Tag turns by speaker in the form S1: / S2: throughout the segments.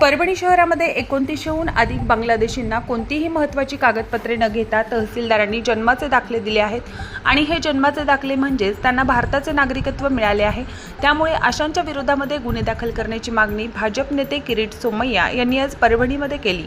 S1: परभणी शहरामध्ये एकोणतीसशेहून अधिक बांगलादेशींना कोणतीही महत्त्वाची कागदपत्रे न घेता तहसीलदारांनी जन्माचे दाखले दिले आहेत. आणि हे जन्माचे दाखले म्हणजेच त्यांना भारताचे नागरिकत्व मिळाले आहे. त्यामुळे अशांच्या विरोधामध्ये गुन्हे दाखल करण्याची मागणी भाजप नेते किरीट सोमय्या यांनी आज परभणीमध्ये केली.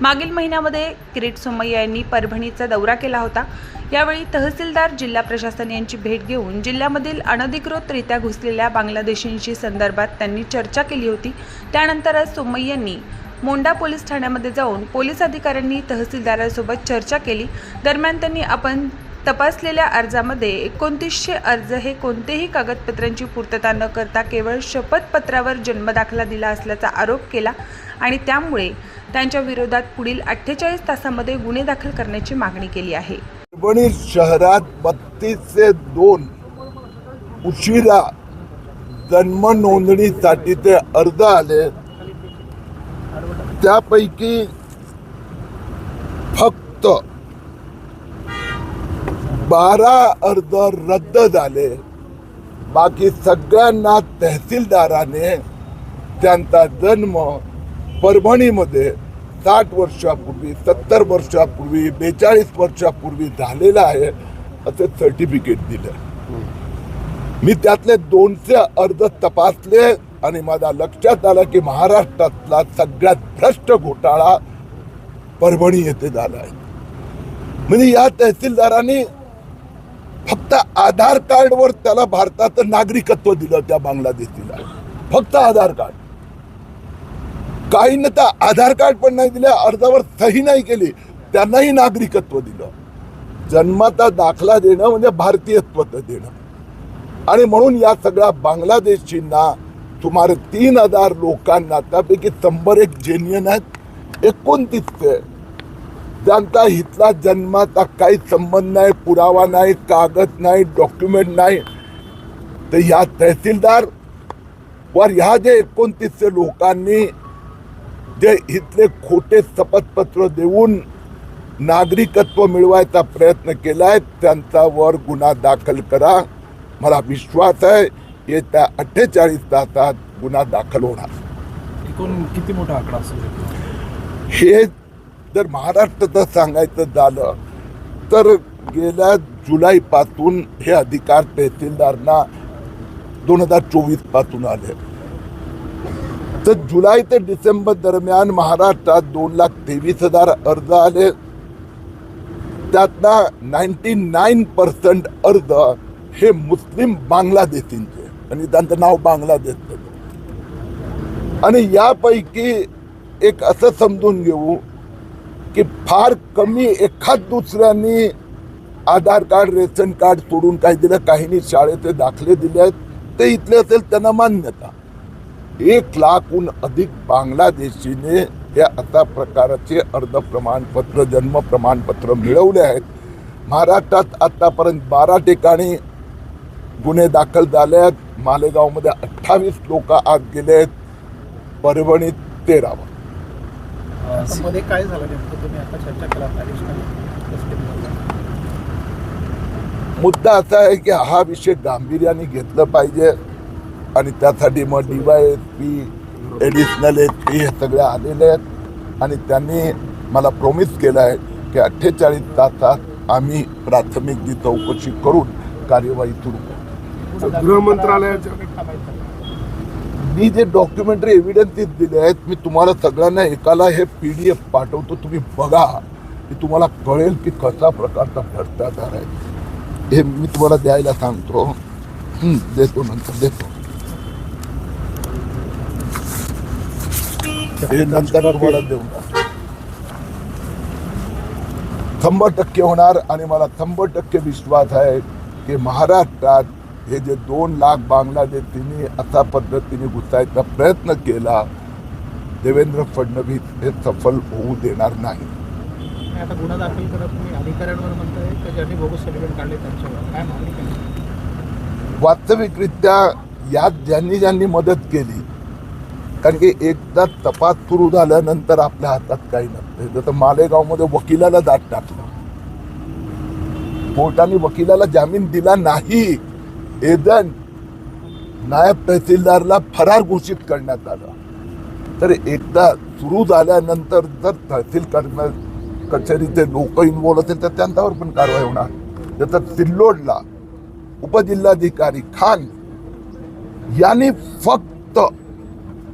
S1: मागील महिन्यामध्ये किरीट सोमय्या यांनी परभणीचा दौरा केला होता. यावेळी तहसीलदार जिल्हा प्रशासन यांची भेट घेऊन जिल्ह्यामधील अनधिकृतरित्या घुसलेल्या बांगलादेशींशी संदर्भात त्यांनी चर्चा केली होती. त्यानंतरच सोमय्या यांनी मोंडा पोलीस ठाण्यामध्ये जाऊन पोलीस अधिकाऱ्यांनी तहसीलदारांसोबत चर्चा केली. दरम्यान त्यांनी आपण तपासलेल्या अर्जामध्ये एकोणतीसशे अर्ज हे कोणतेही कागदपत्रांची पूर्तता न करता केवळ शपथपत्रावर जन्मदाखला दिला असल्याचा आरोप केला आणि त्यामुळे त्यांच्या विरोधात पुढील अठ्ठेचाळीस तासामध्ये गुन्हे दाखल करण्याची मागणी केली आहे.
S2: परभणी शहरात बत्तीस ते दोन उशिरा जन्म नोंदणीसाठी ते अर्ज आले. त्यापैकी फक्त बारा अर्ज रद्द झाले. बाकी सगळ्यांना तहसीलदाराने त्यांचा जन्म परभणीमध्ये साठ वर्षापूर्वी सत्तर वर्षापूर्वी बेचाळीस वर्षापूर्वी झालेला आहे असं सर्टिफिकेट दिलं. मी त्यातले दोनशे अर्ज तपासले आणि माझ्या लक्षात आलं की महाराष्ट्रातला सगळ्यात भ्रष्ट घोटाळा परभणी येथे झाला आहे. म्हणजे या तहसीलदारांनी फक्त आधार कार्डवर त्याला भारताचं नागरिकत्व दिलं त्या बांगलादेशीला. फक्त आधार कार्ड. काहींना तर आधार कार्ड पण नाही दिले अर्जावर सही नाही केली त्यांनाही नागरिकत्व दिलं. जन्माचा दाखला देणं म्हणजे भारतीयत्व देणं. आणि म्हणून या सगळ्या बांगलादेशींना सुमारे तीन हजार लोकांना त्यापैकी शंभर एक जेन्युन आहेत एकोणतीस त्यांचा इथला जन्माचा काही संबंध नाही पुरावा नाही कागद नाही डॉक्युमेंट नाही. तर ह्या तहसीलदार वर ह्या जे एकोणतीसशे लोकांनी जे इथले खोटे शपथपत्र देऊन नागरिकत्व मिळवायचा प्रयत्न केलाय त्यांचा वर गुन्हा दाखल करा. मला विश्वास आहे येत्या अठ्ठेचाळीस तासात गुन्हा दाखल होणार.
S3: एकूण किती मोठा आकडा असेल?
S2: हे जर महाराष्ट्राचं सांगायचं झालं तर गेल्या जुलैपासून हे अधिकार तहसीलदारांना दोन हजार चोवीसपासून आले. तर जुलै ते डिसेंबर दरम्यान महाराष्ट्रात दोन लाख तेवीस हजार अर्ज आले. त्यातला नाईन्टी नाईन पर्सेंट अर्ज हे मुस्लिम बांगलादेशींचे आणि त्यांचं नाव बांगलादेश आणि यापैकी एक असं समजून घेऊ की फार कमी एखाद दुसऱ्यांनी आधार कार्ड रेशन कार्ड सोडून काय दिलं काहींनी शाळेचे दाखले दिले आहेत ते इथले असेल त्यांना मान्यता. एक लाखहून अधिक बांगलादेशीने हे आता प्रकारचे अर्ध प्रमाणपत्र जन्म प्रमाणपत्र मिळवले आहेत. महाराष्ट्रात आतापर्यंत बारा ठिकाणी गुन्हे दाखल झाले आहेत. मालेगावमध्ये अठ्ठावीस लोक आत गेले आहेत. परभणीत तेरावा.
S3: मध्ये काय झालं नेमकं? तुम्ही आता चर्चा केला
S2: मुद्दा असा आहे की हा विषय गांभीर्याने घेतलं पाहिजे आणि त्यासाठी मग D Y S P additional S P हे सगळे आलेले आहेत. आणि त्यांनी मला प्रॉमिस केलं आहे की अठ्ठेचाळीस तासात आम्ही प्राथमिक जी चौकशी करून कार्यवाही सुरू करू
S4: गृह मंत्रालयाच्या
S2: मी जे डॉक्युमेंटरी एव्हिडन्सेस दिले आहेत मी तुम्हाला सगळ्यांना एकाला हे पी डी एफ पाठवतो. तुम्ही बघा. की तुम्हाला कळेल की कसा प्रकारचा भ्रष्टाचार आहे. हे मी तुम्हाला द्यायला सांगतो. देतो नंतर देतो. हे नंतर तुम्हाला देऊ शंभर टक्के होणार आणि मला शंभर टक्के विश्वास आहे की महाराष्ट्रात हे जे दोन लाख बांगलादेशींनी अशा पद्धतीने घुसायचा प्रयत्न केला देवेंद्र फडणवीस हे सफल होऊ देणार नाही.
S3: आता गुन्हा दाखल करत तुम्ही अधिकाऱ्यांवर म्हणताय का ज्यांनी बोगस सर्टिफिकेट काढले त्यांच्यावर? काय मागणी केली?
S2: वास्तविकरित्या यात ज्यांनी ज्यांनी मदत केली कारण की एकदा तपास सुरू झाल्यानंतर आपल्या हातात काही नसते. जसं मालेगावमध्ये वकिलाला दाट टाकलं. कोर्टाने वकिलाला जामीन दिला नाही एदन नायब तहसीलदारला फरार घोषित करण्यात आलं. तर एकदा सुरू झाल्यानंतर जर तहसील कर्म कचेरीचे लोक इन्व्हॉल्व असेल तर त्यांच्यावर पण कारवाई होणार. त्याच्यात सिल्लोडला उपजिल्हाधिकारी खान यांनी फक्त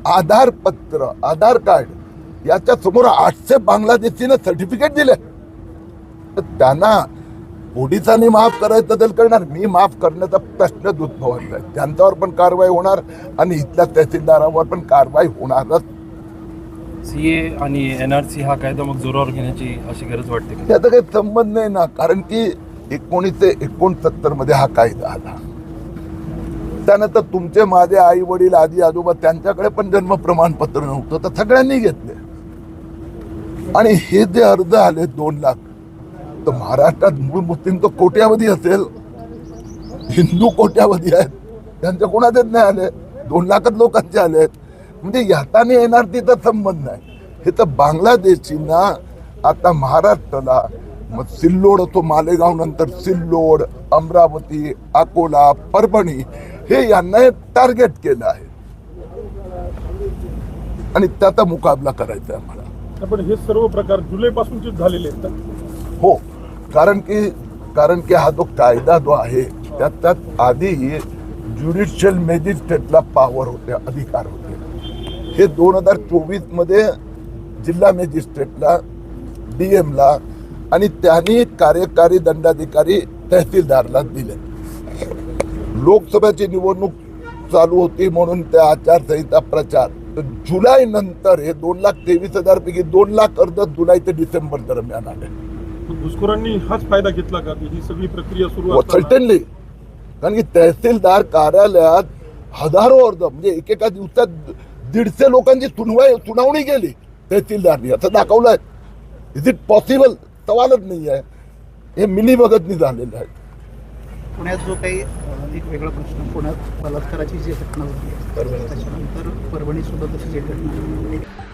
S2: आधारपत्र आधार कार्ड याच्या समोर आठशे बांगलादेशीनं सर्टिफिकेट दिले. तर त्यांना पोलिसांनी माफ करायचं तर करणार मी माफ करण्याचा प्रश्नच उद्भवत नाही त्यांच्यावर पण कारवाई होणार आणि इथल्या तहसीलदारावर पण कारवाई होणारच.
S4: सी ए आणि एन आर सी हा कायदा मग जोरावर घेण्याची अशी गरज वाटते
S2: त्याचा काही संबंध नाही ना कारण की एकोणीसशे एकोणसत्तरमध्ये हा कायदा आला. त्यानंतर तुमचे माझे आई वडील आजी आजोबा त्यांच्याकडे पण जन्म प्रमाणपत्र नव्हतं तर सगळ्यांनी घेतले. आणि हे जे अर्ज आले दोन लाख तर महाराष्ट्रात मूळ मुस्लिम तर कोट्यावधी असेल. हिंदू कोट्यावधी आहेत. त्यांच्या कोणाचेच नाही आले. दोन लाखच लोकांचे आले आहेत. म्हणजे याताने येणार तिचा संबंध नाही. हे तर बांगलादेशींना आता महाराष्ट्राला मग सिल्लोड असो मालेगाव नंतर सिल्लोड अमरावती अकोला परभणी हे यांना हे टार्गेट केलं आहे. आणि त्याचा मुकाबला करायचा आहे आम्हाला.
S5: पण हे सर्व प्रकार जुलै पासूनचे झालेले आहेत?
S2: हो. कारण की कारण की हा जो कायदा जो आहे त्यात त्यात आधी ज्युडिशियल मॅजिस्ट्रेटला पॉवर होते अधिकार होते. हे दोन हजार चोवीसमध्ये जिल्हा मॅजिस्ट्रेटला डी एमला आणि त्यांनी कार्यकारी दंडाधिकारी तहसीलदारला दिले. लोकसभेची निवडणूक चालू होती म्हणून त्या आचारसंहिता प्रचार. तर जुलै नंतर हे दोन लाख तेवीस हजार पैकी दोन लाख अर्ज जुलै ते डिसेंबर दरम्यान आले.
S5: घुसखोरांनी हाच फायदा घेतला का? ही सगळी प्रक्रिया सुरू
S2: सर्टनली कारण की तहसीलदार कार्यालयात हजारो अर्ज म्हणजे एकेका दिवसात दीडशे लोकांची सुनवाई सुनावणी केली तहसीलदारनी. असं दाखवलंय. इज इट पॉसिबल सवालच नाही आहे. हे मिली भगतनी झालेलं आहे
S3: पुण्यात जो काही एक वेगळा प्रश्न पुण्यात बलात्काराची जी घटना होती त्याच्यानंतर परभणी सुद्धा तशीच एक घटना.